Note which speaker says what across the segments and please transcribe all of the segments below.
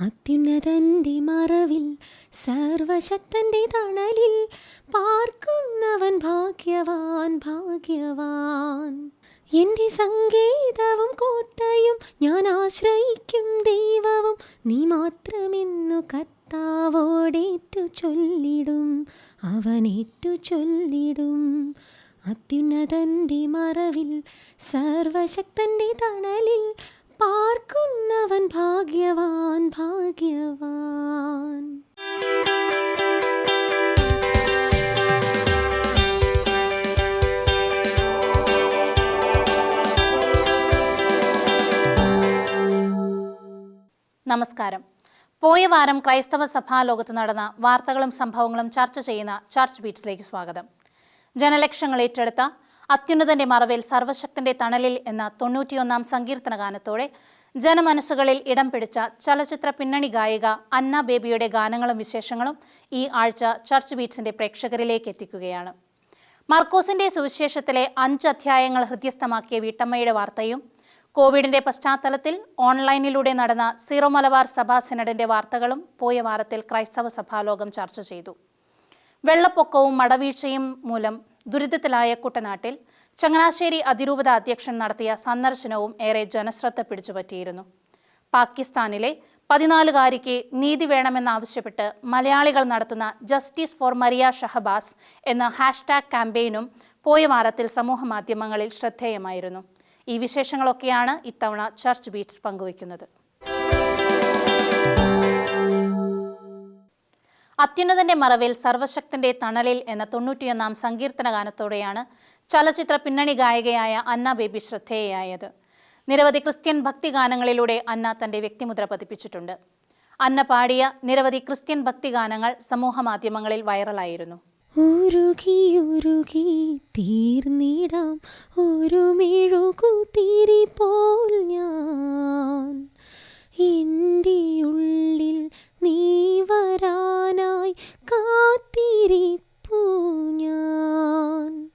Speaker 1: അത്യുന്നതന്റെ മറവിൽ സർവശക്തന്റെ തണലിൽ പാർക്കുന്നവൻ ഭാഗ്യവാൻ ഭാഗ്യവാൻ. എന്റെ സങ്കേതവും കോട്ടയും ഞാൻ ആശ്രയിക്കും ദൈവവും. നീ മാത്രമെന്നു കർത്താവോടേറ്റു ചൊല്ലിടും അവനേറ്റു ചൊല്ലിടും. അത്യുന്നതന്റെ മറവിൽ സർവശക്തന്റെ തണലിൽ പാർക്കുന്നവൻ ഭാഗ്യവാൻ ഭാഗ്യവാൻ.
Speaker 2: നമസ്കാരം. പോയ വാരം ക്രൈസ്തവ സഭാ ലോകത്ത് നടന്ന വാർത്തകളും സംഭവങ്ങളും ചർച്ച ചെയ്യുന്ന ചർച്ച് ബീറ്റ്സിലേക്ക് സ്വാഗതം. ജനലക്ഷങ്ങൾ ഏറ്റെടുത്ത അത്യുന്നതന്റെ മറവിൽ സർവശക്തന്റെ തണലിൽ എന്ന തൊണ്ണൂറ്റിയൊന്നാം സങ്കീർത്തന ഗാനത്തോടെ ജനമനസ്സുകളിൽ ഇടം പിടിച്ച ചലച്ചിത്ര പിന്നണി ഗായിക അന്ന ബേബിയുടെ ഗാനങ്ങളും വിശേഷങ്ങളും ഈ ആഴ്ച ചർച്ച് ബീറ്റ്സിന്റെ പ്രേക്ഷകരിലേക്ക് എത്തിക്കുകയാണ്. മർക്കോസിന്റെ സുവിശേഷത്തിലെ അഞ്ച് അധ്യായങ്ങൾ ഹൃദ്യസ്ഥമാക്കിയ വീട്ടമ്മയുടെ വാർത്തയും കോവിഡിന്റെ പശ്ചാത്തലത്തിൽ ഓൺലൈനിലൂടെ നടന്ന സീറോ മലബാർ സഭാ സിനഡിന്റെ വാർത്തകളും പോയ വാരത്തിൽ ക്രൈസ്തവ സഭാലോകം ചർച്ച ചെയ്തു. വെള്ളപ്പൊക്കവും മടവീഴ്ചയും മൂലം ദുരിതത്തിലായ കുട്ടനാട്ടിൽ ചങ്ങനാശ്ശേരി അതിരൂപത അധ്യക്ഷൻ നടത്തിയ സന്ദർശനവും ഏറെ ജനശ്രദ്ധ പിടിച്ചുപറ്റിയിരുന്നു. പാകിസ്ഥാനിലെ പതിനാലുകാരിക്ക് നീതി വേണമെന്നാവശ്യപ്പെട്ട് മലയാളികൾ നടത്തുന്ന ജസ്റ്റിസ് ഫോർ മരിയ ഷഹബാസ് എന്ന ഹാഷ്ടാഗ് ക്യാമ്പയിനും പോയ വാരത്തിൽ സമൂഹ മാധ്യമങ്ങളിൽ ശ്രദ്ധേയമായിരുന്നു. ഈ വിശേഷങ്ങളൊക്കെയാണ് ഇത്തവണ ചർച്ച് ബീറ്റ്സ് പങ്കുവയ്ക്കുന്നത്. അത്യുന്നതന്റെ മറവിൽ സർവശക്തന്റെ തണലിൽ എന്ന തൊണ്ണൂറ്റിയൊന്നാം സങ്കീർത്തന ഗാനത്തോടെയാണ് ചലച്ചിത്ര പിന്നണി ഗായികയായ അന്ന ബേബി ശ്രദ്ധേയയായത്. നിരവധി ക്രിസ്ത്യൻ ഭക്തി ഗാനങ്ങളിലൂടെ അന്ന തന്റെ വ്യക്തിമുദ്ര പതിപ്പിച്ചിട്ടുണ്ട്. അന്ന പാടിയ നിരവധി ക്രിസ്ത്യൻ ഭക്തിഗാനങ്ങൾ സമൂഹ മാധ്യമങ്ങളിൽ വൈറലായിരുന്നു.
Speaker 1: തീർന്നിടാം ഞാൻ. എന്റെ ഉള്ളിൽ നീ വരാനായി കാത്തിരിപ്പൂ ഞാൻ.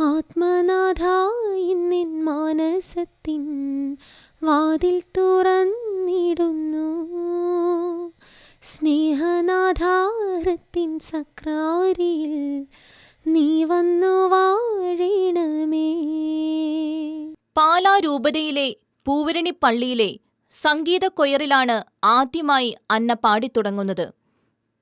Speaker 1: ആത്മനാഥായി നിൻ മാനസത്തിൻ വാതിൽ തുറന്നിടുന്നു. സ്നേഹനാധാരത്തിൻ സക്രാരിയിൽ നീ വന്നു വാഴണമേ.
Speaker 3: പാലാ രൂപതയിലെ പൂവരണി പള്ളിയിലെ സംഗീത കൊയറിലാണ് ആദ്യമായി അന്ന പാടിത്തുടങ്ങുന്നത്.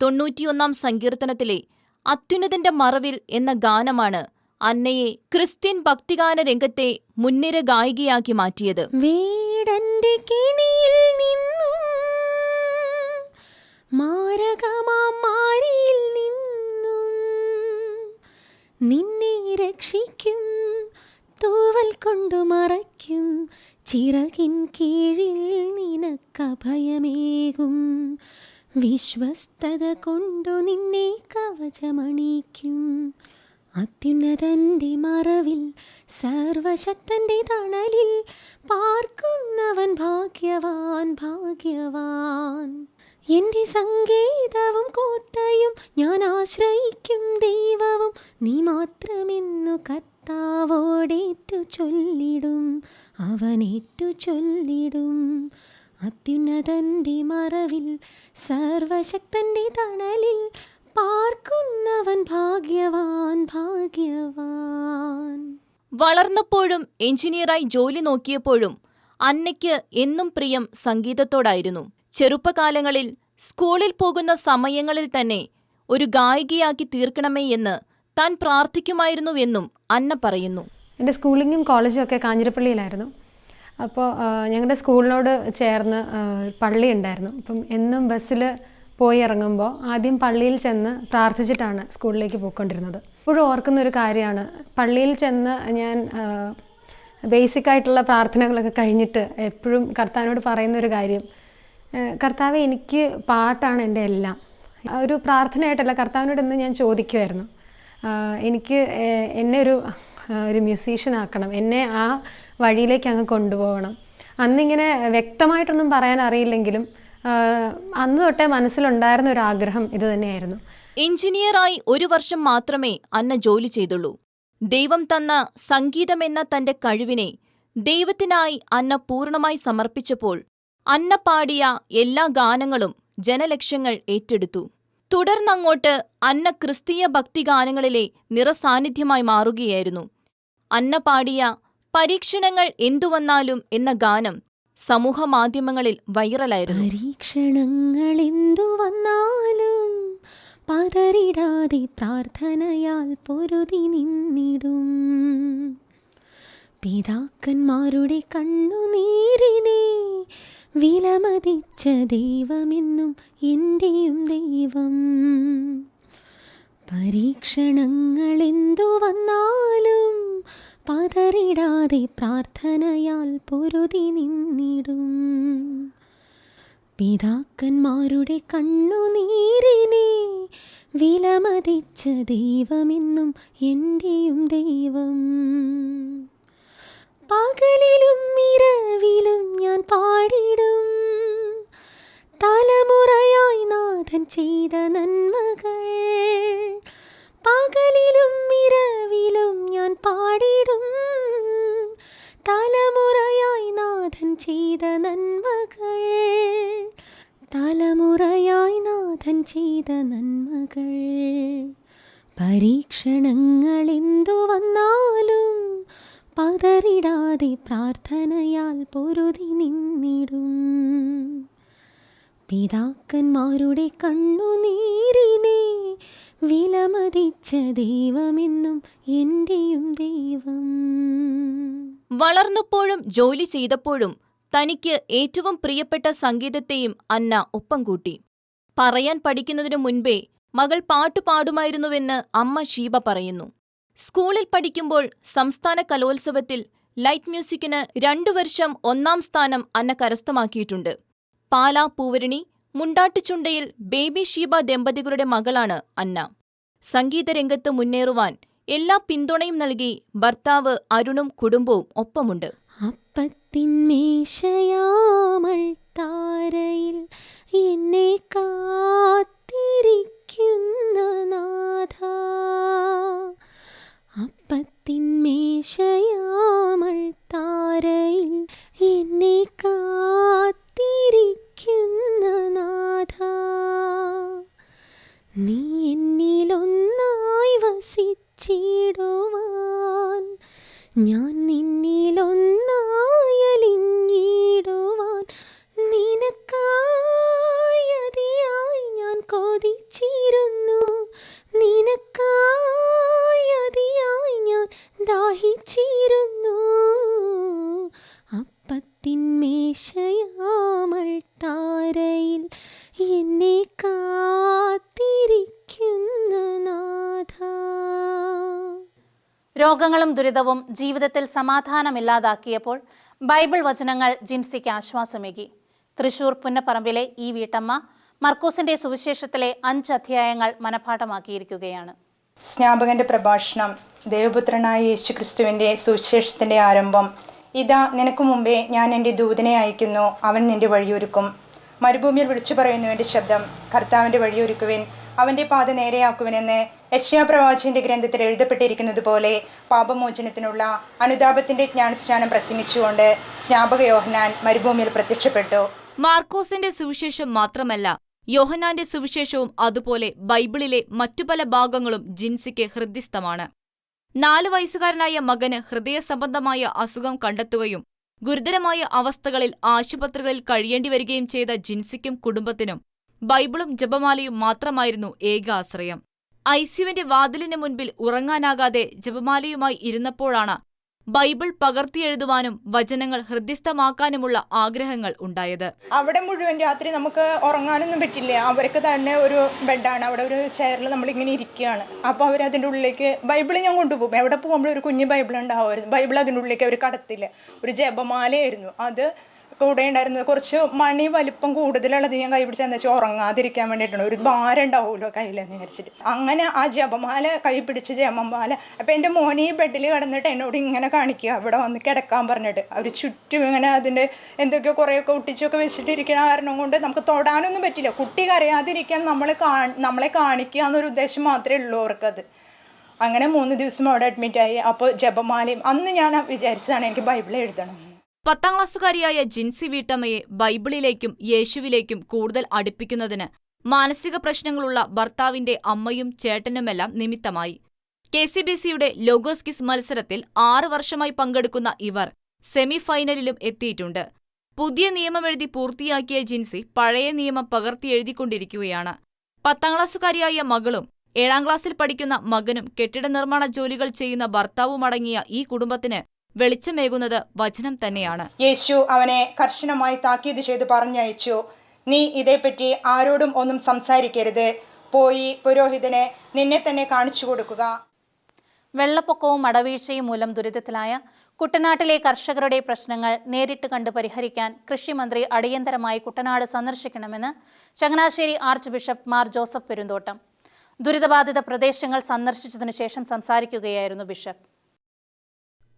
Speaker 3: തൊണ്ണൂറ്റിയൊന്നാം സങ്കീർത്തനത്തിലെ അത്യുന്നതന്റെ മറവിൽ എന്ന ഗാനമാണ് അന്നയെ ക്രിസ്ത്യൻ ഭക്തിഗാന രംഗത്തെ മുൻനിര ഗായികയാക്കി മാറ്റിയത്.
Speaker 1: വീടന്റെ കിണിയിൽ നിന്നും മാരകമാരിയിൽ നിന്നും നിന്നെ രക്ഷിക്കും. തൂവൽ കൊണ്ടു മറയ്ക്കും. ചിറകിൻ കീഴിൽ നിനക്കഭയമേകും. വിശ്വസ്തത കൊണ്ടു നിന്നെ കവചമണിക്കും. അത്യുന്നതന്റെ മറവിൽ സർവശക്തന്റെ തണലിൽ പാർക്കുന്നവൻ ഭാഗ്യവാൻ ഭാഗ്യവാൻ. എന്റെ സങ്കേതവും കോട്ടയും ഞാൻ ആശ്രയിക്കും ദൈവവും. നീ മാത്രമെന്നു കർത്താവോടേറ്റു ചൊല്ലിടും അവനേറ്റു ചൊല്ലിടും. അത്യുന്നതന്റെ മറവിൽ സർവശക്തന്റെ തണലിൽ പാർക്കുന്നവൻ ഭാഗ്യവാൻ ഭാഗ്യവാൻ.
Speaker 3: വളർന്നപ്പോഴും എഞ്ചിനീയറായി ജോലി നോക്കിയപ്പോഴും അന്നയ്ക്ക് എന്നും പ്രിയം സംഗീതത്തോടായിരുന്നു. ചെറുപ്പകാലങ്ങളിൽ സ്കൂളിൽ പോകുന്ന സമയങ്ങളിൽ തന്നെ ഒരു ഗായികയാക്കി തീർക്കണമേ എന്ന് താൻ പ്രാർത്ഥിക്കുമായിരുന്നുവെന്നും അന്ന പറയുന്നു.
Speaker 4: എന്റെ സ്കൂളിങ്ങും കോളേജും ഒക്കെ കാഞ്ഞിരപ്പള്ളിയിലായിരുന്നു. അപ്പോൾ ഞങ്ങളുടെ സ്കൂളിനോട് ചേർന്ന് പള്ളി ഉണ്ടായിരുന്നു. അപ്പം എന്നും ബസ്സിൽ പോയി ഇറങ്ങുമ്പോൾ ആദ്യം പള്ളിയിൽ ചെന്ന് പ്രാർത്ഥിച്ചിട്ടാണ് സ്കൂളിലേക്ക് പോയിക്കൊണ്ടിരുന്നത്. ഇപ്പോഴും ഓർക്കുന്ന ഒരു കാര്യമാണ്. പള്ളിയിൽ ചെന്ന് ഞാൻ ബേസിക് ആയിട്ടുള്ള പ്രാർത്ഥനകളൊക്കെ കഴിഞ്ഞിട്ട് എപ്പോഴും കർത്താവിനോട് പറയുന്ന ഒരു കാര്യം കർത്താവ് എനിക്ക് പാട്ടാണ് എന്റെ എല്ലാം. ഒരു പ്രാർത്ഥനയായിട്ടല്ല കർത്താവിനോട് ഇന്ന് ഞാൻ ചോദിക്കുമായിരുന്നു എനിക്ക് എന്നെ ഒരു ഒരു മ്യൂസീഷ്യൻ ആക്കണം. എന്നെ ആ വഴിയിലേക്ക് അങ്ങ് കൊണ്ടുപോകണം. അന്നിങ്ങനെ വ്യക്തമായിട്ടൊന്നും പറയാൻ അറിയില്ലെങ്കിലും അന്ന് തൊട്ടേ മനസ്സിലുണ്ടായിരുന്ന ഒരു ആഗ്രഹം ഇത് തന്നെയായിരുന്നു.
Speaker 3: എഞ്ചിനീയറായി ഒരു വർഷം മാത്രമേ അന്ന ജോലി ചെയ്തുള്ളൂ. ദൈവം തന്ന സംഗീതമെന്ന തന്റെ കഴിവിനെ ദൈവത്തിനായി അന്ന പൂർണമായി സമർപ്പിച്ചപ്പോൾ അന്ന പാടിയ എല്ലാ ഗാനങ്ങളും ജനലക്ഷ്യങ്ങൾ ഏറ്റെടുത്തു. തുടർന്നങ്ങോട്ട് അന്ന ക്രിസ്തീയ ഭക്തിഗാനങ്ങളിലെ നിറസാന്നിധ്യമായി മാറുകയായിരുന്നു. അന്ന പാടിയ പരീക്ഷണങ്ങൾ എന്തുവന്നാലും എന്ന ഗാനം സമൂഹ മാധ്യമങ്ങളിൽ വൈറലായിരുന്നു.
Speaker 1: പരീക്ഷണങ്ങൾ എന്തു വന്നാലും പതറിടാതെ പ്രാർത്ഥനയാൽ പൊരുതി നിന്നിടും. പിതാക്കന്മാരുടെ കണ്ണുനീരിനെ വിലമതിച്ച ദൈവമെന്നും എന്റെയും ദൈവം. പരീക്ഷണങ്ങൾ എന്തു വന്നാലും പതറിടാതെ പ്രാർത്ഥനയാൽ പൊരുതി നിന്നിടും. പിതാക്കന്മാരുടെ കണ്ണുനീരിനെ വിലമതിച്ച ദൈവമെന്നും എന്റെയും ദൈവം. പകലിലും പിതാക്കന്മാരുടെ കണ്ണുനീരിനെ വിലമതിച്ച ദൈവമെന്നും എന്റെയും ദൈവം.
Speaker 3: വളർന്നപ്പോഴും ജോലി ചെയ്തപ്പോഴും തനിക്ക് ഏറ്റവും പ്രിയപ്പെട്ട സംഗീതത്തെയും അന്ന ഒപ്പം കൂട്ടി പറയാൻ പഠിക്കുന്നതിനു മുൻപേ മകൾ പാട്ടു പാടുമായിരുന്നുവെന്ന് അമ്മ ഷീബ പറയുന്നു. സ്കൂളിൽ പഠിക്കുമ്പോൾ സംസ്ഥാന കലോത്സവത്തിൽ ലൈറ്റ് മ്യൂസിക്കിന് രണ്ടു വർഷം ഒന്നാം സ്ഥാനം അന്ന കരസ്ഥമാക്കിയിട്ടുണ്ട്. പാലാ പൂവരണി മുണ്ടാട്ടുചുണ്ടയിൽ ബേബി ഷീബ ദമ്പതികളുടെ മകളാണ് അന്ന. സംഗീതരംഗത്ത് മുന്നേറുവാൻ എല്ലാ പിന്തുണയും നൽകി ഭർത്താവ് അരുണും കുടുംബവും ഒപ്പമുണ്ട്.
Speaker 1: അപ്പത്തിന്മേശയാമൾ താരയിൽ എന്നെ കാത്തിരിക്കുന്ന നാഥ. അപ്പത്തിന്മേശയാമൾ താരയിൽ എന്നെ കാത്തിരിക്കുന്ന നാഥ. നീ എന്നിലൊന്നായി വസിച്ചിടുവാൻ ഞാൻ
Speaker 2: രോഗങ്ങളും ദുരിതവും ജീവിതത്തിൽ സമാധാനമില്ലാതാക്കിയപ്പോൾ ബൈബിൾ വചനങ്ങൾ ജിൻസിക്ക് ആശ്വാസമേകി. തൃശൂർ പുന്നപ്പറമ്പിലെ ഈ വീട്ടമ്മ മർക്കൂസിന്റെ സുവിശേഷത്തിലെ അഞ്ച് അധ്യായങ്ങൾ മനഃപാഠമാക്കിയിരിക്കുകയാണ്
Speaker 5: സ്നാപകന്റെ പ്രഭാഷണം ദേവപുത്രനായ യേശുക്രിസ്തുവിന്റെ സുവിശേഷത്തിന്റെ ആരംഭം. ഇതാ നിനക്ക് മുമ്പേ ഞാൻ എന്റെ ദൂതനെ അയക്കുന്നു അവൻ നിന്റെ വഴിയൊരുക്കും. മരുഭൂമിയിൽ വിളിച്ചു പറയുന്നുവെന്റെ ശബ്ദം. കർത്താവിന്റെ വഴിയൊരുക്കുവിൻ അവന്റെ പാത നേരെയാക്കുവനെന്ന് യശ്യാ പ്രവാചിന്റെ ഗ്രന്ഥത്തിൽ എഴുതപ്പെട്ടിരിക്കുന്നത് പോലെ പാപമോചനത്തിനുള്ള അനുതാപത്തിന്റെ ജ്ഞാനസ്നാനം പ്രസംഗിച്ചുകൊണ്ട് സ്നാപക യോഹനാൻ മരുഭൂമിയിൽ പ്രത്യക്ഷപ്പെട്ടു.
Speaker 6: മാർക്കോസിന്റെ സുവിശേഷം മാത്രമല്ല യോഹനാന്റെ സുവിശേഷവും അതുപോലെ ബൈബിളിലെ മറ്റു പല ഭാഗങ്ങളും ജിൻസിക്ക് ഹൃദ്യസ്ഥമാണ്. നാലു വയസ്സുകാരനായ മകന് ഹൃദയ സംബന്ധമായ അസുഖം കണ്ടെത്തുകയും ഗുരുതരമായ അവസ്ഥകളിൽ ആശുപത്രികളിൽ കഴിയേണ്ടി വരികയും ചെയ്ത ജിൻസിക്കും കുടുംബത്തിനും ബൈബിളും ജപമാലയും മാത്രമായിരുന്നു ഏക ആശ്രയം. ഐസിയുവിന്റെ വാതിലിന് മുൻപിൽ ഉറങ്ങാനാകാതെ ജപമാലയുമായി ഇരുന്നപ്പോഴാണ് ബൈബിൾ പകർത്തിയെഴുതുവാനും വചനങ്ങൾ ഹൃദ്യസ്ഥമാക്കാനുമുള്ള ആഗ്രഹങ്ങൾ ഉണ്ടായത്.
Speaker 5: അവിടെ മുഴുവൻ രാത്രി നമുക്ക് ഉറങ്ങാനൊന്നും പറ്റില്ല. അവർക്ക് തന്നെ ഒരു ബെഡാണ്. അവിടെ ഒരു ചെയറിൽ നമ്മൾ ഇങ്ങനെ ഇരിക്കുകയാണ്. അപ്പോൾ അവർ അതിന്റെ ഉള്ളിലേക്ക് ബൈബിൾ ഞാൻ കൊണ്ടുപോകും. എവിടെ പോകുമ്പോഴും ഒരു കുഞ്ഞ് ബൈബിൾ ഉണ്ടാവുമായിരുന്നു. ബൈബിൾ അതിന്റെ ഉള്ളിലേക്ക് അവർ കടത്തില്ല. ഒരു ജപമാലയായിരുന്നു. അത് കൂടെ ഉണ്ടായിരുന്നത്. കുറച്ച് മണി വലിപ്പം കൂടുതലുള്ളത് ഞാൻ കൈ എന്താ വെച്ചാൽ ഉറങ്ങാതിരിക്കാൻ വേണ്ടിയിട്ടാണ്. ഒരു ഭാരം ഉണ്ടാവുമല്ലോ കയ്യിലെന്ന് വിചാരിച്ചിട്ട്. അങ്ങനെ ആ ജപമാല കൈ പിടിച്ച് ജപമാല അപ്പം എന്റെ മോനെ ഈ ബെഡിൽ കിടന്നിട്ട് എന്നോട് ഇങ്ങനെ കാണിക്കുക. അവിടെ വന്ന് കിടക്കാൻ പറഞ്ഞിട്ട്. അവർ ചുറ്റും ഇങ്ങനെ അതിന്റെ എന്തൊക്കെയോ കുറേയൊക്കെ ഒട്ടിച്ചൊക്കെ വെച്ചിട്ടിരിക്കുന്ന കാരണം കൊണ്ട് നമുക്ക് തൊടാനൊന്നും പറ്റില്ല. കുട്ടി കരയാതിരിക്കാൻ നമ്മൾ നമ്മളെ കാണിക്കുക എന്നൊരു ഉദ്ദേശം മാത്രമേ ഉള്ളൂ അവർക്കത്. അങ്ങനെ മൂന്ന് ദിവസം അവിടെ അഡ്മിറ്റായി അപ്പോൾ ജപമാലയും അന്ന് ഞാൻ വിചാരിച്ചതാണ് എനിക്ക് ബൈബിൾ എഴുതണം.
Speaker 6: പത്താം ക്ലാസ്സുകാരിയായ ജിൻസി വീട്ടമ്മയെ ബൈബിളിലേക്കും യേശുവിലേക്കും കൂടുതൽ അടുപ്പിക്കുന്നതിന് മാനസിക പ്രശ്നങ്ങളുള്ള ഭർത്താവിന്റെ അമ്മയും ചേട്ടനുമെല്ലാം നിമിത്തമായി. കെ സി ബി സിയുടെ ലോഗോസ് കിസ് മത്സരത്തിൽ ആറ് വർഷമായി പങ്കെടുക്കുന്ന ഇവർ സെമി ഫൈനലിലും എത്തിയിട്ടുണ്ട്. പുതിയ നിയമമെഴുതി പൂർത്തിയാക്കിയ ജിൻസി പഴയ നിയമം പകർത്തി എഴുതിക്കൊണ്ടിരിക്കുകയാണ്. പത്താം ക്ലാസ്സുകാരിയായ മകളും ഏഴാം ക്ലാസ്സിൽ പഠിക്കുന്ന മകനും കെട്ടിട നിർമ്മാണ ജോലികൾ ചെയ്യുന്ന ഭർത്താവുമടങ്ങിയ ഈ കുടുംബത്തിന് വെളിച്ചമേകുന്നത് വചനം തന്നെയാണ്.
Speaker 5: യേശു അവനെ കർശനമായി താക്കീത് ചെയ്ത് പറഞ്ഞയച്ചു. നീ ഇതേപ്പറ്റി ആരോടും ഒന്നും സംസാരിക്കരുത്. പോയി പുരോഹിതനെ നിന്നെ തന്നെ കാണിച്ചു കൊടുക്കുക.
Speaker 2: വെള്ളപ്പൊക്കവും മടവീഴ്ചയും മൂലം ദുരിതത്തിലായ കുട്ടനാട്ടിലെ കർഷകരുടെ പ്രശ്നങ്ങൾ നേരിട്ട് കണ്ട് പരിഹരിക്കാൻ കൃഷിമന്ത്രി അടിയന്തരമായി കുട്ടനാട് സന്ദർശിക്കണമെന്ന് Changanassery archbishop Mar Joseph Perumthottam. ദുരിതബാധിത പ്രദേശങ്ങൾ സന്ദർശിച്ചതിനു ശേഷം സംസാരിക്കുകയായിരുന്നു ബിഷപ്പ്.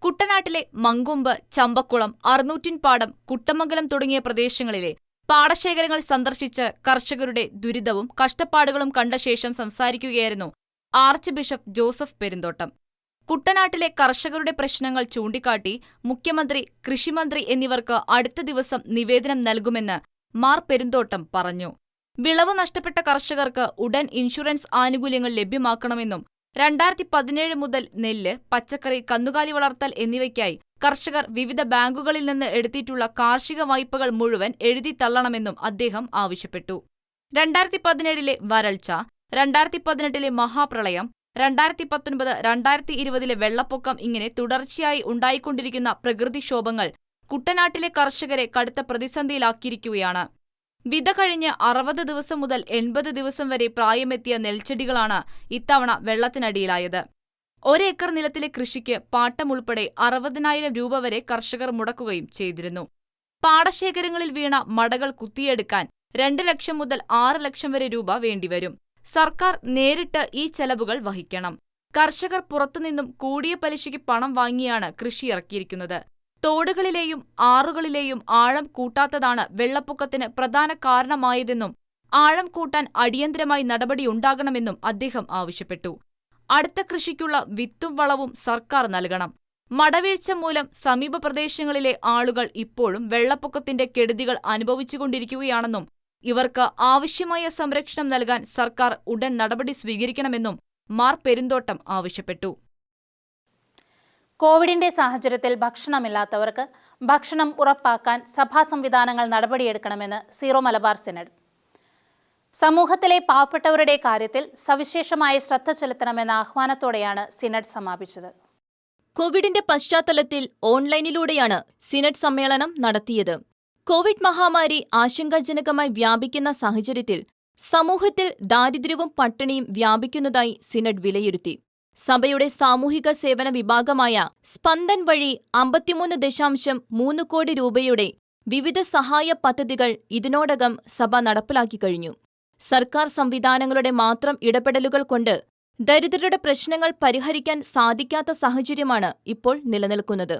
Speaker 6: കുട്ടനാട്ടിലെ മങ്കൊമ്പ് ചമ്പക്കുളം അറുന്നൂറ്റിൻപാടം കുട്ടമംഗലം തുടങ്ങിയ പ്രദേശങ്ങളിലെ പാടശേഖരങ്ങൾ സന്ദർശിച്ച് കർഷകരുടെ ദുരിതവും കഷ്ടപ്പാടുകളും കണ്ട ശേഷം സംസാരിക്കുകയായിരുന്നു ആർച്ച് ബിഷപ്പ് ജോസഫ് പെരുന്തോട്ടം. കുട്ടനാട്ടിലെ കർഷകരുടെ പ്രശ്നങ്ങൾ ചൂണ്ടിക്കാട്ടി മുഖ്യമന്ത്രി കൃഷിമന്ത്രി എന്നിവർക്ക് അടുത്ത ദിവസം നിവേദനം നൽകുമെന്ന് മാർ പെരുന്തോട്ടം പറഞ്ഞു. വിളവ് നഷ്ടപ്പെട്ട കർഷകർക്ക് ഉടൻ ഇൻഷുറൻസ് ആനുകൂല്യങ്ങൾ ലഭ്യമാക്കണമെന്നും രണ്ടായിരത്തി പതിനേഴ് മുതൽ നെല്ല് പച്ചക്കറി കന്നുകാലി വളർത്തൽ എന്നിവയ്ക്കായി കർഷകർ വിവിധ ബാങ്കുകളിൽ നിന്ന് എടുത്തിട്ടുള്ള കാർഷിക വായ്പകൾ മുഴുവൻ എഴുതി തള്ളണമെന്നും അദ്ദേഹം ആവശ്യപ്പെട്ടു. രണ്ടായിരത്തി പതിനേഴിലെ വരൾച്ച രണ്ടായിരത്തി പതിനെട്ടിലെ മഹാപ്രളയം രണ്ടായിരത്തി പത്തൊൻപത് രണ്ടായിരത്തി ഇരുപതിലെ വെള്ളപ്പൊക്കം ഇങ്ങനെ തുടർച്ചയായി ഉണ്ടായിക്കൊണ്ടിരിക്കുന്ന പ്രകൃതിക്ഷോഭങ്ങൾ കുട്ടനാട്ടിലെ കർഷകരെ കടുത്ത പ്രതിസന്ധിയിലാക്കിയിരിക്കുകയാണ്. വിത കഴിഞ്ഞ് അറുപത് ദിവസം മുതൽ എൺപത് ദിവസം വരെ പ്രായമെത്തിയ നെൽച്ചെടികളാണ് ഇത്തവണ വെള്ളത്തിനടിയിലായത്. ഒരേക്കർ നിലത്തിലെ കൃഷിക്ക് പാട്ടമുൾപ്പെടെ അറുപതിനായിരം രൂപ വരെ കർഷകർ മുടക്കുകയും ചെയ്തിരുന്നു. പാടശേഖരങ്ങളിൽ വീണ മടകൾ കുത്തിയെടുക്കാൻ രണ്ട് ലക്ഷം മുതൽ ആറ് ലക്ഷം വരെ രൂപ വേണ്ടിവരും. സർക്കാർ നേരിട്ട് ഈ ചെലവുകൾ വഹിക്കണം. കർഷകർ പുറത്തുനിന്നും കൂടിയ പലിശയ്ക്ക് പണം വാങ്ങിയാണ് കൃഷി ഇറക്കിയിരിക്കുന്നത് തോടുകളിലെയും ആറുകളിലെയും ആഴം കൂട്ടാത്തതാണ് വെള്ളപ്പൊക്കത്തിന് പ്രധാന കാരണമായതെന്നും ആഴം കൂട്ടാൻ അടിയന്തരമായി നടപടിയുണ്ടാകണമെന്നും അദ്ദേഹം ആവശ്യപ്പെട്ടു. അടുത്ത കൃഷിക്കുള്ള വിത്തും വളവും സർക്കാർ നൽകണം. മടവീഴ്ച മൂലം സമീപ പ്രദേശങ്ങളിലെ ആളുകൾ ഇപ്പോഴും വെള്ളപ്പൊക്കത്തിന്റെ കെടുതികൾ അനുഭവിച്ചുകൊണ്ടിരിക്കുകയാണെന്നും ഇവർക്ക് ആവശ്യമായ സംരക്ഷണം നൽകാൻ സർക്കാർ ഉടൻ നടപടി സ്വീകരിക്കണമെന്നും മാർ പെരുന്തോട്ടം ആവശ്യപ്പെട്ടു.
Speaker 2: കോവിഡിന്റെ സാഹചര്യത്തിൽ ഭക്ഷണമില്ലാത്തവർക്ക് ഭക്ഷണം ഉറപ്പാക്കാൻ സഭാ സംവിധാനങ്ങൾ നടപടിയെടുക്കണമെന്ന് സീറോ മലബാർ സിനഡ്. സമൂഹത്തിലെ പാവപ്പെട്ടവരുടെ കാര്യത്തിൽ സവിശേഷമായ ശ്രദ്ധ ചെലുത്തണമെന്ന ആഹ്വാനത്തോടെയാണ് സിനഡ് സമാപിച്ചത്.
Speaker 3: കോവിഡിന്റെ പശ്ചാത്തലത്തിൽ ഓൺലൈനിലൂടെയാണ് സിനഡ് സമ്മേളനം നടത്തിയത്. കോവിഡ് മഹാമാരി ആശങ്കാജനകമായി വ്യാപിക്കുന്ന സാഹചര്യത്തിൽ സമൂഹത്തിൽ ദാരിദ്ര്യവും പട്ടിണിയും വ്യാപിക്കുന്നതായി സിനഡ് വിലയിരുത്തി. സഭയുടെ സാമൂഹിക സേവന വിഭാഗമായ സ്പന്ദൻ വഴി അമ്പത്തിമൂന്ന് ദശാംശം മൂന്ന് കോടി രൂപയുടെ വിവിധ സഹായ പദ്ധതികൾ ഇതിനോടകം സഭ നടപ്പിലാക്കി കഴിഞ്ഞു. സർക്കാർ സംവിധാനങ്ങളുടെ മാത്രം ഇടപെടലുകൾ കൊണ്ട് ദരിദ്രരുടെ പ്രശ്നങ്ങൾ പരിഹരിക്കാൻ സാധിക്കാത്ത സാഹചര്യമാണ് ഇപ്പോൾ നിലനിൽക്കുന്നത്.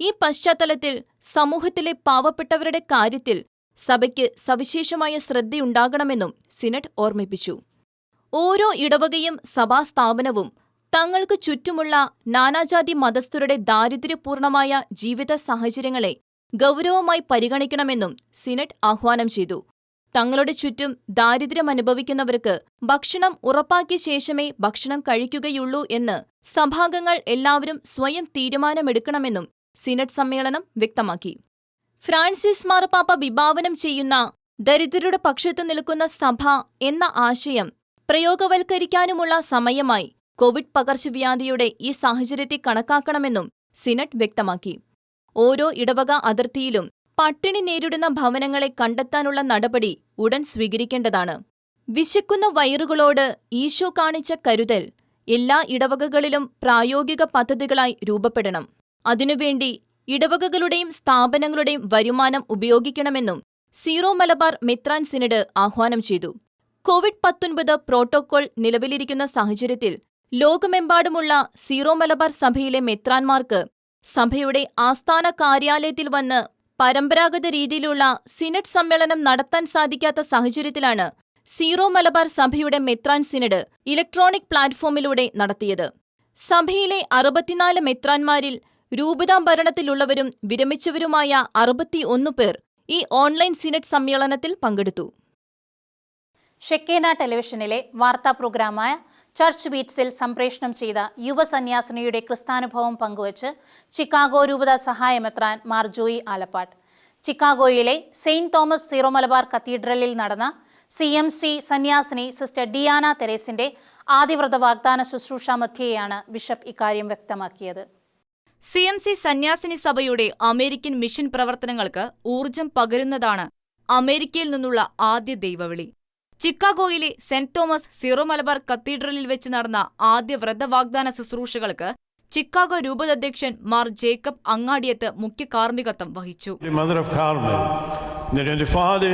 Speaker 3: ഈ പശ്ചാത്തലത്തിൽ സമൂഹത്തിലെ പാവപ്പെട്ടവരുടെ കാര്യത്തിൽ സഭയ്ക്ക് സവിശേഷമായ ശ്രദ്ധയുണ്ടാകണമെന്നും സിനഡ് ഓർമ്മിപ്പിച്ചു. ഓരോ ഇടവകയും സഭാസ്ഥാപനവും തങ്ങൾക്ക് ചുറ്റുമുള്ള നാനാജാതി മതസ്ഥരുടെ ദാരിദ്ര്യപൂർണമായ ജീവിത സാഹചര്യങ്ങളെ ഗൗരവമായി പരിഗണിക്കണമെന്നും സിനഡ് ആഹ്വാനം ചെയ്തു. തങ്ങളുടെ ചുറ്റും ദാരിദ്ര്യമനുഭവിക്കുന്നവർക്ക് ഭക്ഷണം ഉറപ്പാക്കിയ ശേഷമേ ഭക്ഷണം കഴിക്കുകയുള്ളൂ എന്ന് സഭാംഗങ്ങൾ എല്ലാവരും സ്വയം തീരുമാനമെടുക്കണമെന്നും സിനഡ് സമ്മേളനം വ്യക്തമാക്കി. ഫ്രാൻസിസ് മാർപ്പാപ്പ വിഭാവനം ചെയ്യുന്ന ദരിദ്രരുടെ പക്ഷത്തു നിൽക്കുന്ന സഭ എന്ന ആശയം പ്രയോഗവൽക്കരിക്കാനുമുള്ള സമയമായി കോവിഡ് പകർച്ചവ്യാധിയുടെ ഈ സാഹചര്യത്തെ കണക്കാക്കണമെന്നും സിനറ്റ് വ്യക്തമാക്കി. ഓരോ ഇടവക അതിർത്തിയിലും പട്ടിണി നേരിടുന്ന ഭവനങ്ങളെ കണ്ടെത്താനുള്ള നടപടി ഉടൻ സ്വീകരിക്കേണ്ടതാണ്. വിശക്കുന്ന വയറുകളോട് ഈശോ കാണിച്ച കരുതൽ എല്ലാ ഇടവകകളിലും പ്രായോഗിക പദ്ധതികളായി രൂപപ്പെടണം. അതിനുവേണ്ടി ഇടവകകളുടെയും സ്ഥാപനങ്ങളുടെയും വരുമാനം ഉപയോഗിക്കണമെന്നും സീറോ മലബാർ മെത്രാൻ സിനഡ് ആഹ്വാനം ചെയ്തു. കോവിഡ് പത്തൊൻപത് പ്രോട്ടോകോൾ നിലവിലിരിക്കുന്ന സാഹചര്യത്തിൽ ലോകമെമ്പാടുമുള്ള സീറോ മലബാർ സഭയിലെ മെത്രാൻമാർക്ക് സഭയുടെ ആസ്ഥാന കാര്യാലയത്തിൽ വന്ന് പരമ്പരാഗത രീതിയിലുള്ള സിനഡ് സമ്മേളനം നടത്താൻ സാധിക്കാത്ത സാഹചര്യത്തിലാണ് സീറോ മലബാർ സഭയുടെ മെത്രാൻ സിനഡ് ഇലക്ട്രോണിക് പ്ലാറ്റ്ഫോമിലൂടെ നടത്തിയത്. സഭയിലെ അറുപത്തിനാല് മെത്രാൻമാരിൽ രൂപതാം ഭരണത്തിലുള്ളവരും വിരമിച്ചവരുമായ അറുപത്തിയൊന്ന് പേർ ഈ ഓൺലൈൻ സിനഡ് സമ്മേളനത്തിൽ പങ്കെടുത്തു.
Speaker 2: ഷെക്കേന ടെലിവിഷനിലെ വാർത്താ പ്രോഗ്രാമായ ചർച്ച് ബീറ്റ്സിൽ സംപ്രേഷണം ചെയ്ത യുവസന്യാസിനിയുടെ ക്രിസ്താനുഭവം പങ്കുവച്ച് ചിക്കാഗോ രൂപത സഹായമെത്രാൻ മാർ ജോയി ആലപ്പാട്ട് ചിക്കാഗോയിലെ സെയിന്റ് തോമസ് സീറോ മലബാർ കത്തീഡ്രലിൽ നടന്ന സി എം സി സന്യാസിനി സിസ്റ്റർ ഡിയാന തെരേസിന്റെ ആദിവ്രത വാഗ്ദാന ശുശ്രൂഷ മധ്യേയാണ് ബിഷപ്പ് ഇക്കാര്യം വ്യക്തമാക്കിയത്.
Speaker 6: സി എം സി സന്യാസിനി സഭയുടെ അമേരിക്കൻ മിഷൻ പ്രവർത്തനങ്ങൾക്ക് ഊർജം പകരുന്നതാണ് അമേരിക്കയിൽ നിന്നുള്ള ആദ്യ ദൈവവിളി. ചിക്കാഗോയിലെ സെന്റ് തോമസ് സീറോ മലബാർ കത്തീഡ്രലിൽ വെച്ച് നടന്ന ആദ്യ വ്രതവാഗ്ദാന ശുശ്രൂഷകൾക്ക് ചിക്കാഗോ രൂപതാധ്യക്ഷൻ മാർ ജേക്കബ് അങ്ങാടിയത്ത് മുഖ്യ കാർമ്മികത്വം വഹിച്ചു
Speaker 7: of in the Father,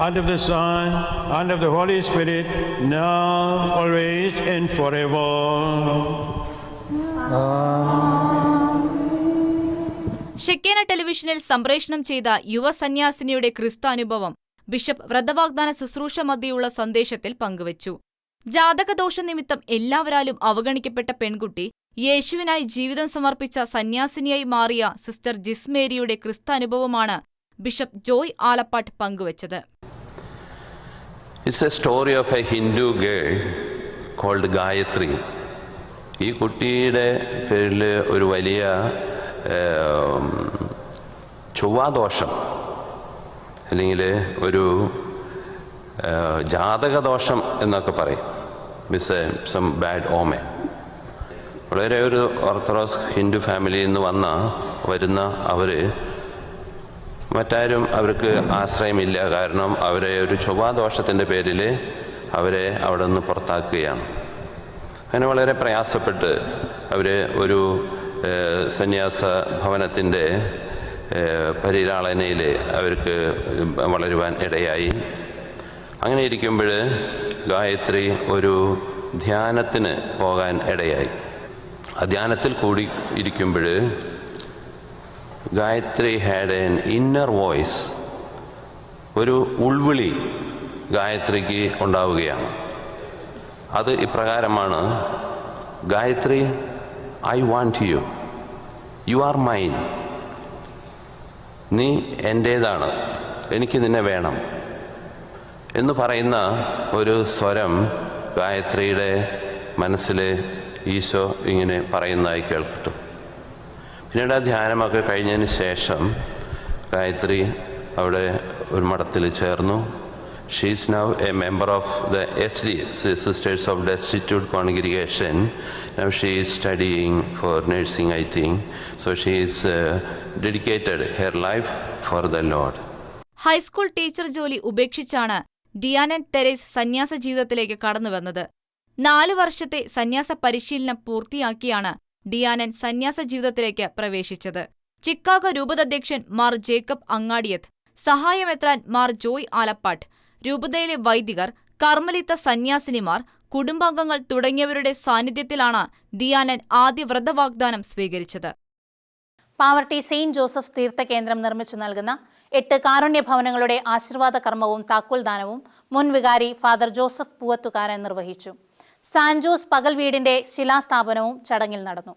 Speaker 7: and of the Son, and of the Holy Spirit, now, always, and forever.
Speaker 6: ഷെക്കേന ടെലിവിഷനിൽ സംപ്രേഷണം ചെയ്ത യുവസന്യാസിനിയുടെ ക്രിസ്താനുഭവം ബിഷപ്പ് വ്രതവാഗ്ദാന ശുശ്രൂഷ മധ്യയുള്ള സന്ദേശത്തിൽ പങ്കുവച്ചു. ജാതകദോഷ നിമിത്തം എല്ലാവരാലും അവഗണിക്കപ്പെട്ട പെൺകുട്ടി യേശുവിനായി ജീവിതം സമർപ്പിച്ച സന്യാസിനിയായി മാറിയ സിസ്റ്റർ ജിസ്മേരിയുടെ ക്രിസ്താനുഭവമാണ് ബിഷപ്പ് ജോയ് ആലപ്പാട്ട് പങ്കുവച്ചത്.
Speaker 8: It's a story of a Hindu girl called Gayathri ഈ കുട്ടിയുടെ പേരിൽ ഒരു വലിയ ചൊവ്വാദോഷം അല്ലെങ്കിൽ ഒരു ജാതകദോഷം എന്നൊക്കെ പറയും. Miss a some bad omen. വളരെ ഒരു ഓർത്തഡോക്സ് ഹിന്ദു ഫാമിലിയിൽ നിന്ന് വന്ന വരുന്ന അവർ മറ്റാരും അവർക്ക് ആശ്രയമില്ല. കാരണം അവരെ ഒരു ചൊവ്വാദോഷത്തിന്റെ പേരിൽ അവരെ അവിടെ നിന്ന് പുറത്താക്കുകയാണ്. അങ്ങനെ വളരെ പ്രയാസപ്പെട്ട് അവർ ഒരു സന്യാസ ഭവനത്തിന്റെ പരിലാളനയിൽ അവർക്ക് വളരുവാൻ ഇടയായി. അങ്ങനെ ഇരിക്കുമ്പോൾ ഗായത്രി ഒരു ധ്യാനത്തിന് പോകാൻ ഇടയായി. ആ ധ്യാനത്തിൽ കൂടി ഇരിക്കുമ്പോൾ Gayathri had an inner voice ഒരു ഉൾവിളി ഗായത്രിക്ക് ഉണ്ടാവുകയാണ്. അത് ഇപ്രകാരമാണ് Gayathri I want you. You are mine. നീ എന്റേതാണ് എനിക്ക് നിന്നെ വേണം. എന്ന് പറയുന്ന ഒരു സ്വരം ഗായത്രിയുടെ മനസ്സിൽ ഈശോ ഇങ്ങനെ പറയുന്നതായി കേൾക്കട്ടു. പിന്നീട് ആ ധ്യാനമൊക്കെ കഴിഞ്ഞതിന് ശേഷം ഗായത്രി അവിടെ ഒരു മഠത്തിൽ ചേർന്നു. She's now a member of the SD, Sisters of Destitute Congregation. Now she is studying for nursing, I think. So she is uh, dedicated her life for the Lord.
Speaker 6: High school teacher ജോലി ഉപേക്ഷിച്ചാണ് ഡിയാനൻ Therese സന്യാസ ജീവിതത്തിലേക്ക് കടന്നുവന്നത് നാല് വർഷത്തെ സന്യാസ പരിശീലനം പൂർത്തിയാക്കിയാണ് ഡിയാനൻ സന്യാസ ജീവിതത്തിലേക്ക് പ്രവേശിച്ചത് ചിക്കാഗോ രൂപതധ്യക്ഷൻ മാർ ജേക്കബ് അങ്ങാടിയത്ത് സഹായമെത്രാൻ മാർ ജോയ് ആലപ്പാട്ട് രൂപതയിലെ വൈദികർ കർമ്മലിത്ത സന്യാസിനിമാർ കുടുംബാംഗങ്ങൾ തുടങ്ങിയവരുടെ സാന്നിധ്യത്തിലാണ് ദിയാനൻ ആദ്യ വ്രതവാഗ്ദാനം സ്വീകരിച്ചത്.
Speaker 2: പാവർട്ടി സെയിന്റ് ജോസഫ് തീർത്ഥ കേന്ദ്രം നിർമ്മിച്ചു നൽകുന്ന എട്ട് കാരുണ്യ ഭവനങ്ങളുടെ ആശീർവാദ കർമ്മവും താക്കോൽദാനവും മുൻ വികാരി ഫാദർ ജോസഫ് പൂവത്തുകാരൻ നിർവഹിച്ചു. സാൻജോസ് പകൽ വീടിന്റെ ശിലാസ്ഥാപനവും ചടങ്ങിൽ നടന്നു.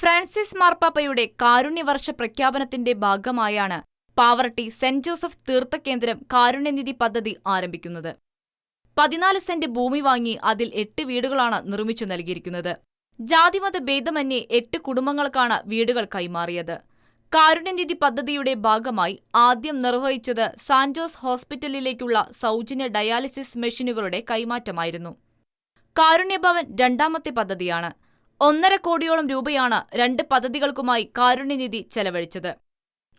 Speaker 6: ഫ്രാൻസിസ് മാർപ്പാപ്പയുടെ കാരുണ്യവർഷ പ്രഖ്യാപനത്തിന്റെ ഭാഗമായാണ് പാവർട്ടി സെന്റ് ജോസഫ് തീർത്ഥകേന്ദ്രം കാരുണ്യനിധി പദ്ധതി ആരംഭിക്കുന്നത്. പതിനാല് സെന്റ് ഭൂമി വാങ്ങി അതിൽ എട്ട് വീടുകളാണ് നിർമ്മിച്ചു നൽകിയിരിക്കുന്നത്. ജാതിമത ഭേദമന്യേ എട്ട് കുടുംബങ്ങൾക്കാണ് വീടുകൾ കൈമാറിയത്. കാരുണ്യനിധി പദ്ധതിയുടെ ഭാഗമായി ആദ്യം നിർവഹിച്ചത് സാൻജോസ് ഹോസ്പിറ്റലിലേക്കുള്ള സൗജന്യ ഡയാലിസിസ് മെഷീനുകളുടെ കൈമാറ്റമായിരുന്നു. കാരുണ്യഭവൻ രണ്ടാമത്തെ പദ്ധതിയാണ്. ഒന്നര കോടിയോളം രൂപയാണ് രണ്ട് പദ്ധതികൾക്കുമായി കാരുണ്യനിധി ചെലവഴിച്ചത്.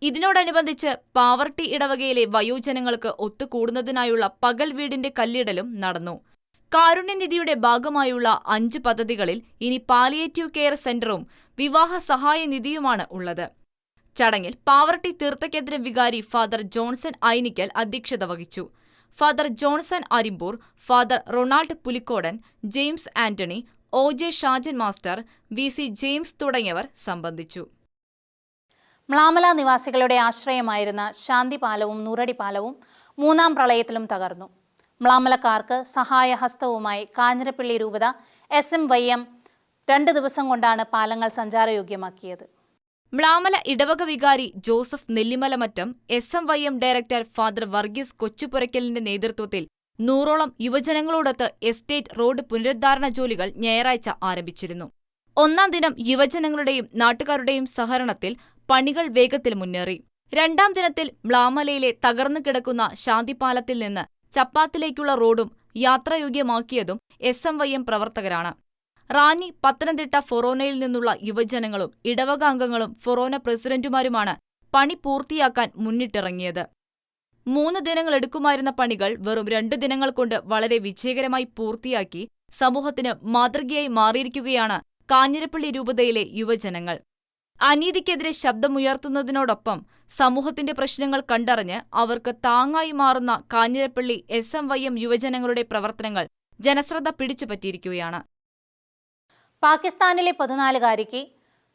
Speaker 6: ഇതിനോടനുബന്ധിച്ച് പാവർട്ടി ഇടവകയിലെ വയോജനങ്ങൾക്ക് ഒത്തുകൂടുന്നതിനായുള്ള പകൽ വീടിന്റെ കല്ലിടലും നടന്നു. കാരുണ്യനിധിയുടെ ഭാഗമായുള്ള അഞ്ച് പദ്ധതികളിൽ ഇനി പാലിയേറ്റീവ് കെയർ സെന്ററും വിവാഹ സഹായ നിധിയുമാണ് ഉള്ളത്. ചടങ്ങിൽ പാവർട്ടി തീർത്ഥകേന്ദ്രം വികാരി ഫാദർ ജോൺസൺ ഐനിക്കൽ അധ്യക്ഷത വഹിച്ചു. Father Johnson Arimpur father Ronald Pulikkodan James Antony O J Shajan master V C James തുടങ്ങിയവർ സംബന്ധിച്ചു.
Speaker 2: മ്ലാമല നിവാസികളുടെ ആശ്രയമായിരുന്ന ശാന്തി പാലവും നൂറടി പാലവും മൂന്നാം പ്രളയത്തിലും തകർന്നു. മ്ലാമലക്കാർക്ക് സഹായഹസ്തവുമായി കാഞ്ഞിരപ്പള്ളി രൂപത എസ് എം വൈ എം രണ്ട് ദിവസം കൊണ്ടാണ് പാലങ്ങൾ സഞ്ചാരയോഗ്യമാക്കിയത്.
Speaker 6: മ്ലാമല ഇടവക വികാരി Joseph Nellimalamattam S M Y M director father Varghese കൊച്ചുപുരയ്ക്കലിന്റെ നേതൃത്വത്തിൽ നൂറോളം യുവജനങ്ങളോടൊത്ത് എസ്റ്റേറ്റ് റോഡ് പുനരുദ്ധാരണ ജോലികൾ ഞായറാഴ്ച ആരംഭിച്ചിരുന്നു. ഒന്നാം ദിനം യുവജനങ്ങളുടെയും നാട്ടുകാരുടെയും സഹകരണത്തിൽ പണികൾ വേഗത്തിൽ മുന്നേറി. രണ്ടാം ദിനത്തിൽ മ്ലാമലയിലെ തകർന്നു കിടക്കുന്ന ശാന്തിപാലത്തിൽ നിന്ന് ചപ്പാത്തിലേക്കുള്ള റോഡും യാത്രായോഗ്യമാക്കിയതും എസ് എം വൈ എം പ്രവർത്തകരാണ്. റാന്നി പത്തനംതിട്ട ഫൊറോനയിൽ നിന്നുള്ള യുവജനങ്ങളും ഇടവക അംഗങ്ങളും ഫൊറോന പ്രസിഡന്റുമാരുമാണ് പണി പൂർത്തിയാക്കാൻ മുന്നിട്ടിറങ്ങിയത്. മൂന്ന് ദിനങ്ങളെടുക്കുമായിരുന്ന പണികൾ വെറും രണ്ടു ദിനങ്ങൾ കൊണ്ട് വളരെ വിജയകരമായി പൂർത്തിയാക്കി സമൂഹത്തിന് മാതൃകയായി മാറിയിരിക്കുകയാണ് കാഞ്ഞിരപ്പള്ളി രൂപതയിലെ യുവജനങ്ങൾ. അനീതിക്കെതിരെ ശബ്ദമുയർത്തുന്നതിനോടൊപ്പം സമൂഹത്തിന്റെ പ്രശ്നങ്ങൾ കണ്ടറിഞ്ഞ് അവർക്ക് താങ്ങായി മാറുന്ന Kanjirappally S M Y M യുവജനങ്ങളുടെ പ്രവർത്തനങ്ങൾ ജനശ്രദ്ധ പിടിച്ചുപറ്റിയിരിക്കുകയാണ്.
Speaker 2: പാകിസ്ഥാനിലെ പതിനാലുകാരിക്ക്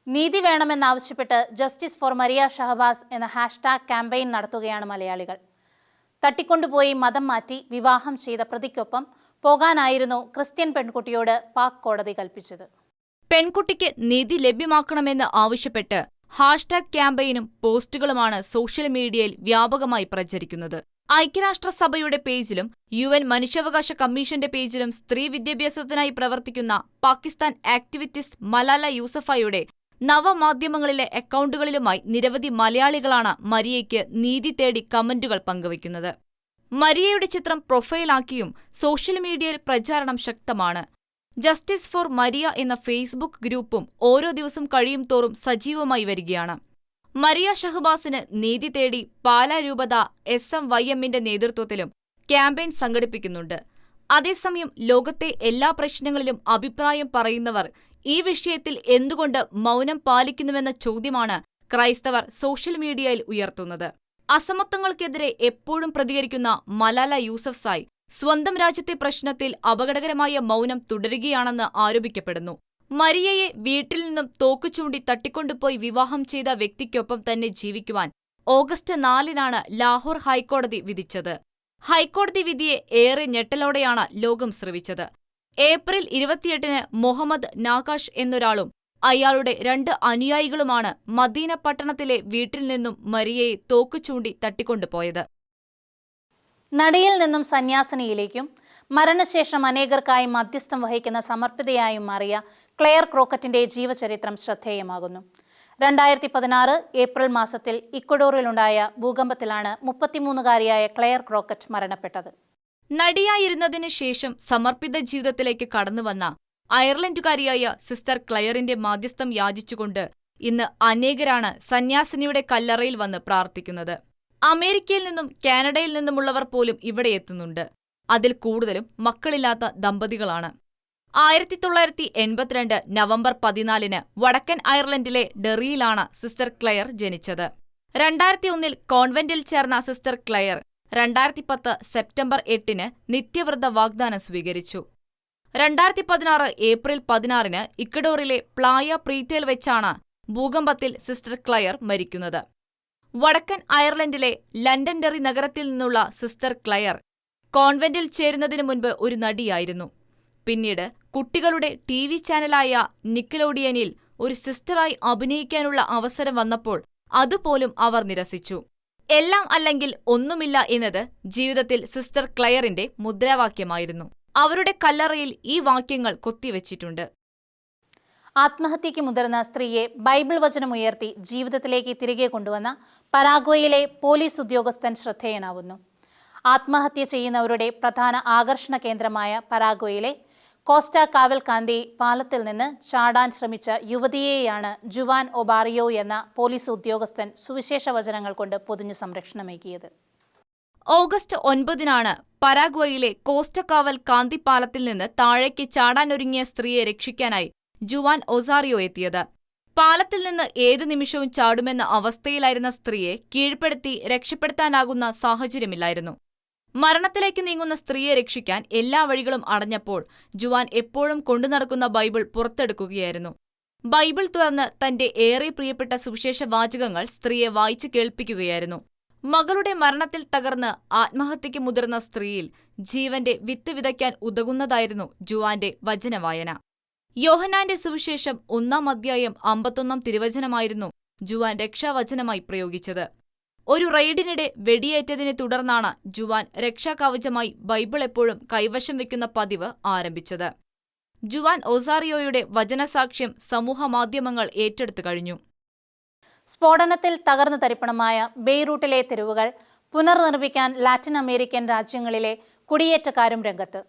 Speaker 2: നീതി വേണമെന്നാവശ്യപ്പെട്ട് ജസ്റ്റിസ് ഫോർ മരിയ ഷഹബാസ് എന്ന ഹാഷ്ടാഗ് ക്യാമ്പയിൻ നടത്തുകയാണ് മലയാളികൾ. തട്ടിക്കൊണ്ടുപോയി മതം മാറ്റി വിവാഹം ചെയ്ത പ്രതിക്കൊപ്പം പോകാനായിരുന്നു ക്രിസ്ത്യൻ പെൺകുട്ടിയോട് പാക് കോടതി കൽപ്പിച്ചത്.
Speaker 6: പെൺകുട്ടിക്ക് നിധി ലഭ്യമാക്കണമെന്ന് ആവശ്യപ്പെട്ട് ഹാഷ്ടാഗ് ക്യാമ്പയിനും പോസ്റ്റുകളുമാണ് സോഷ്യൽ മീഡിയയിൽ വ്യാപകമായി പ്രചരിക്കുന്നത്. ഐക്യരാഷ്ട്രസഭയുടെ പേജിലും യു എൻ മനുഷ്യാവകാശ കമ്മീഷന്റെ പേജിലും സ്ത്രീ വിദ്യാഭ്യാസത്തിനായി പ്രവർത്തിക്കുന്ന പാകിസ്ഥാൻ ആക്ടിവിറ്റിസ്റ്റ് മലാല യൂസഫായുടെ നവമാധ്യമങ്ങളിലെ അക്കൗണ്ടുകളിലുമായി നിരവധി മലയാളികളാണ് മരിയയ്ക്ക് നീതി തേടി കമന്റുകൾ പങ്കുവയ്ക്കുന്നത്. മരിയയുടെ ചിത്രം പ്രൊഫൈലാക്കിയും സോഷ്യൽ മീഡിയയിൽ പ്രചാരണം ശക്തമാണ്. ജസ്റ്റിസ് ഫോർ മരിയ എന്ന ഫേസ്ബുക്ക് ഗ്രൂപ്പും ഓരോ ദിവസം കഴിയും തോറും സജീവമായി വരികയാണ്. മരിയ ഷഹബാസിന് നീതി തേടി പാലാ രൂപത എസ് എം വൈ എമ്മിന്റെ നേതൃത്വത്തിലും ക്യാമ്പയിൻ സംഘടിപ്പിക്കുന്നുണ്ട്. അതേസമയം ലോകത്തെ എല്ലാ പ്രശ്നങ്ങളിലും അഭിപ്രായം പറയുന്നവർ ഈ വിഷയത്തിൽ എന്തുകൊണ്ട് മൗനം പാലിക്കുന്നുവെന്ന ചോദ്യമാണ് ക്രൈസ്തവർ സോഷ്യൽ മീഡിയയിൽ ഉയർത്തുന്നത്. അസമത്വങ്ങൾക്കെതിരെ എപ്പോഴും പ്രതികരിക്കുന്ന മലാല യൂസഫ് സായ് സ്വന്തം രാജ്യത്തെ പ്രശ്നത്തിൽ അപകടകരമായ മൗനം തുടരുകയാണെന്ന് ആരോപിക്കപ്പെടുന്നു. മരിയയെ വീട്ടിൽ നിന്നും തോക്കുചൂണ്ടി തട്ടിക്കൊണ്ടുപോയി വിവാഹം ചെയ്ത വ്യക്തിക്കൊപ്പം തന്നെ ജീവിക്കുവാൻ ഓഗസ്റ്റ് നാലിനാണ് ലാഹോർ ഹൈക്കോടതി വിധിച്ചത്. ഹൈക്കോടതി വിധിയെ ഏറെ ഞെട്ടലോടെയാണ് ലോകം ശ്രവിച്ചത്. ഏപ്രിൽ ഇരുപത്തിയെട്ടിന് മുഹമ്മദ് നാകാഷ് എന്നൊരാളും അയാളുടെ രണ്ട് അനുയായികളുമാണ് മദീന പട്ടണത്തിലെ വീട്ടിൽ നിന്നും മരിയയെ തോക്കുചൂണ്ടി തട്ടിക്കൊണ്ടുപോയത്.
Speaker 2: നടയിൽ നിന്നും സന്യാസിനിയിലേക്കും മരണശേഷം അനേകർക്കായി മധ്യസ്ഥം വഹിക്കുന്ന സമർപ്പിതയായും മാറിയ ക്ലെയർ ക്രോക്കറ്റിന്റെ ജീവചരിത്രം ശ്രദ്ധേയമാകുന്നു. രണ്ടായിരത്തി പതിനാറ് ഏപ്രിൽ മാസത്തിൽ ഇക്വഡോറിലുണ്ടായ ഭൂകമ്പത്തിലാണ് മുപ്പത്തിമൂന്നുകാരിയായ ക്ലെയർ ക്രോക്കറ്റ് മരണപ്പെട്ടത്.
Speaker 6: നടിയായിരുന്നതിന് ശേഷം സമർപ്പിത ജീവിതത്തിലേക്ക് കടന്നുവന്ന അയർലൻഡുകാരിയായ സിസ്റ്റർ ക്ലെയറിന്റെ മാധ്യസ്ഥം യാചിച്ചുകൊണ്ട് ഇന്ന് അനേകരാണ് സന്യാസിനിയുടെ കല്ലറയിൽ വന്ന് പ്രാർത്ഥിക്കുന്നത്. അമേരിക്കയിൽ നിന്നും കാനഡയിൽ നിന്നുമുള്ളവർ പോലും ഇവിടെ എത്തുന്നുണ്ട്. അതിൽ കൂടുതലും മക്കളില്ലാത്ത ദമ്പതികളാണ്. ആയിരത്തി തൊള്ളായിരത്തി എൺപത്തിരണ്ട് നവംബർ പതിനാലിന് വടക്കൻ അയർലൻഡിലെ ഡെറിയിലാണ് സിസ്റ്റർ ക്ലെയർ ജനിച്ചത്. രണ്ടായിരത്തി ഒന്നിൽ കോൺവെന്റിൽ ചേർന്ന സിസ്റ്റർ ക്ലെയർ രണ്ടായിരത്തി പത്ത് സെപ്റ്റംബർ എട്ടിന് നിത്യവ്രത വാഗ്ദാനം സ്വീകരിച്ചു. രണ്ടായിരത്തി പതിനാറ് ഏപ്രിൽ പതിനാറിന് ഇക്കഡോറിലെ പ്ലായ പ്രീറ്റേൽ വെച്ചാണ് ഭൂകമ്പത്തിൽ സിസ്റ്റർ ക്ലയർ മരിക്കുന്നത്. വടക്കൻ അയർലൻഡിലെ ലണ്ടൻഡറി നഗരത്തിൽ നിന്നുള്ള സിസ്റ്റർ ക്ലയർ കോൺവെന്റിൽ ചേരുന്നതിനു മുൻപ് ഒരു നടിയായിരുന്നു. പിന്നീട് കുട്ടികളുടെ ടി വി ചാനലായ നിക്കലോഡിയനിൽ ഒരു സിസ്റ്ററായി അഭിനയിക്കാനുള്ള അവസരം വന്നപ്പോൾ അതുപോലും അവർ നിരസിച്ചു. എല്ലാം അല്ലെങ്കിൽ ഒന്നുമില്ല എന്നത് ജീവിതത്തിൽ സിസ്റ്റർ ക്ലയറിന്റെ മുദ്രാവാക്യമായിരുന്നു. അവരുടെ കല്ലറയിൽ ഈ വാക്യങ്ങൾ കൊത്തിവെച്ചിട്ടുണ്ട്.
Speaker 2: ആത്മഹത്യയ്ക്ക് മുതിർന്ന സ്ത്രീയെ ബൈബിൾ വചനമുയർത്തി ജീവിതത്തിലേക്ക് തിരികെ കൊണ്ടുവന്ന പരാഗ്വയിലെ പോലീസ് ഉദ്യോഗസ്ഥൻ ശ്രദ്ധേയനാവുന്നു. ആത്മഹത്യ ചെയ്യുന്നവരുടെ പ്രധാന ആകർഷണ കേന്ദ്രമായ പരാഗ്വയിലെ കോസ്റ്റ കാവൽകാന്തി പാലത്തിൽ നിന്ന് ചാടാൻ ശ്രമിച്ച യുവതിയെയാണ് ജുവാൻ ഒബാറിയോ എന്ന പോലീസ് ഉദ്യോഗസ്ഥൻ സുവിശേഷ വചനങ്ങൾ കൊണ്ട് പൊതിഞ്ഞു സംരക്ഷണമേകിയത്.
Speaker 6: ഓഗസ്റ്റ് ഒൻപതിനാണ് പരാഗ്വയിലെ കോസ്റ്റക്കാവൽ കാന്തിപ്പാലത്തിൽ നിന്ന് താഴേക്ക് ചാടാനൊരുങ്ങിയ സ്ത്രീയെ രക്ഷിക്കാനായി ജുവാൻ ഒസാറിയോ എത്തിയത്. പാലത്തിൽ നിന്ന് ഏതു നിമിഷവും ചാടുമെന്ന അവസ്ഥയിലായിരുന്ന സ്ത്രീയെ കീഴ്പ്പെടുത്തി രക്ഷപ്പെടുത്താനാകുന്ന സാഹചര്യമില്ലായിരുന്നു. മരണത്തിലേക്ക് നീങ്ങുന്ന സ്ത്രീയെ രക്ഷിക്കാൻ എല്ലാ വഴികളും അടഞ്ഞപ്പോൾ ജുവാൻ എപ്പോഴും കൊണ്ടുനടക്കുന്ന ബൈബിൾ പുറത്തെടുക്കുകയായിരുന്നു. ബൈബിൾ തുറന്ന് തന്റെ ഏറെ പ്രിയപ്പെട്ട സുവിശേഷ വാചകങ്ങൾ സ്ത്രീയെ വായിച്ചു കേൾപ്പിക്കുകയായിരുന്നു. മകളുടെ മരണത്തിൽ തകർന്ന് ആത്മഹത്യയ്ക്ക് മുതിർന്ന സ്ത്രീയിൽ ജീവന്റെ വിത്ത് വിതയ്ക്കാൻ ഉതകുന്നതായിരുന്നു ജുവാന്റെ വചനവായന. യോഹനാന്റെ സുവിശേഷം ഒന്നാം അധ്യായം അമ്പത്തൊന്നാം തിരുവചനമായിരുന്നു ജുവാൻ രക്ഷാവചനമായി പ്രയോഗിച്ചത്. ഒരു റെയ്ഡിനിടെ വെടിയേറ്റതിനെ തുടർന്നാണ് ജുവാൻ രക്ഷാകവചമായി ബൈബിൾ എപ്പോഴും കൈവശം വെക്കുന്ന പതിവ് ആരംഭിച്ചത്. ജുവാൻ ഒസാറിയോയുടെ വചനസാക്ഷ്യം സമൂഹമാധ്യമങ്ങൾ ഏറ്റെടുത്തു കഴിഞ്ഞു.
Speaker 2: സ്ഫോടനത്തിൽ തകർന്നു തരിപ്പണമായ ബെയ്റൂട്ടിലെ തെരുവുകൾ പുനർനിർമ്മിക്കാൻ ലാറ്റിൻ അമേരിക്കൻ രാജ്യങ്ങളിലെ കുടിയേറ്റക്കാരും രംഗത്ത്.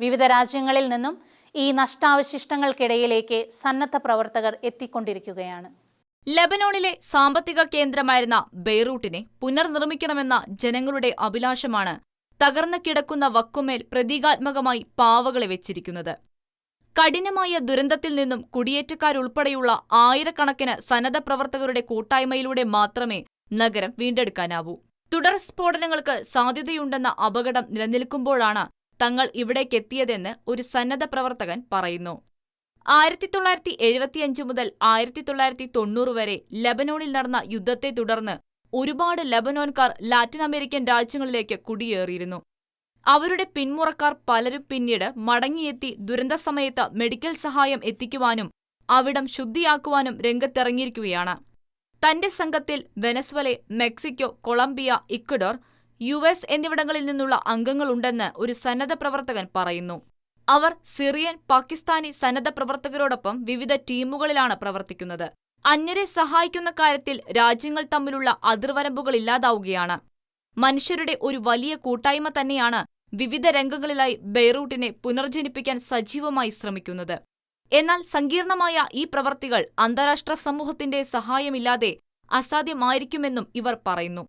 Speaker 2: വിവിധ രാജ്യങ്ങളിൽ നിന്നും ഈ നഷ്ടാവശിഷ്ടങ്ങൾക്കിടയിലേക്ക് സന്നദ്ധ പ്രവർത്തകർ എത്തിക്കൊണ്ടിരിക്കുകയാണ്.
Speaker 6: ലബനോണിലെ സാമ്പത്തിക കേന്ദ്രമായിരുന്ന ബെയ്റൂട്ടിനെ പുനർനിർമ്മിക്കണമെന്ന ജനങ്ങളുടെ അഭിലാഷമാണ് തകർന്നു കിടക്കുന്ന വക്കുമേൽ പ്രതീകാത്മകമായി പാവകളെ വെച്ചിരിക്കുന്നത്. കഠിനമായ ദുരന്തത്തിൽ നിന്നും കുടിയേറ്റക്കാരുൾപ്പെടെയുള്ള ആയിരക്കണക്കിന് സന്നദ്ധ പ്രവർത്തകരുടെ കൂട്ടായ്മയിലൂടെ മാത്രമേ നഗരം വീണ്ടെടുക്കാനാവൂ. തുടർ സ്ഫോടനങ്ങൾക്ക് സാധ്യതയുണ്ടെന്ന അപകടം നിലനിൽക്കുമ്പോഴാണ് തങ്ങൾ ഇവിടേക്കെത്തിയതെന്ന് ഒരു സന്നദ്ധ പ്രവർത്തകൻ പറയുന്നു. ആയിരത്തി തൊള്ളായിരത്തി എഴുപത്തിയഞ്ച് മുതൽ ആയിരത്തി തൊള്ളായിരത്തി തൊണ്ണൂറ് വരെ ലബനോണിൽ നടന്ന യുദ്ധത്തെ തുടർന്ന് ഒരുപാട് ലബനോൻകാർ ലാറ്റിൻ അമേരിക്കൻ രാജ്യങ്ങളിലേക്ക് കുടിയേറിയിരുന്നു. അവരുടെ പിന്മുറക്കാർ പലരും പിന്നീട് മടങ്ങിയെത്തി ദുരന്തസമയത്ത് മെഡിക്കൽ സഹായം എത്തിക്കുവാനും അവിടം ശുദ്ധിയാക്കുവാനും രംഗത്തിറങ്ങിയിരിക്കുകയാണ്. തന്റെ സംഘത്തിൽ Venezuela Mexico Colombia Ecuador U S എന്നിവിടങ്ങളിൽ നിന്നുള്ള അംഗങ്ങളുണ്ടെന്ന് ഒരു സന്നദ്ധ പ്രവർത്തകൻ പറയുന്നു. അവർ സിറിയൻ പാകിസ്ഥാനി സന്നദ്ധ പ്രവർത്തകരോടൊപ്പം വിവിധ ടീമുകളിലാണ് പ്രവർത്തിക്കുന്നത്. അന്യരെ സഹായിക്കുന്ന കാര്യത്തിൽ രാജ്യങ്ങൾ തമ്മിലുള്ള അതിർവരമ്പുകൾ ഇല്ലാതാവുകയാണ്. മനുഷ്യരുടെ ഒരു വലിയ കൂട്ടായ്മ തന്നെയാണ് വിവിധ രംഗങ്ങളിലായി ബെയ്റൂട്ടിനെ പുനർജനിപ്പിക്കാൻ സജീവമായി ശ്രമിക്കുന്നത്. എന്നാൽ സങ്കീർണമായ ഈ പ്രവർത്തികൾ അന്താരാഷ്ട്ര സമൂഹത്തിന്റെ സഹായമില്ലാതെ അസാധ്യമായിരിക്കുമെന്നും ഇവർ പറയുന്നു.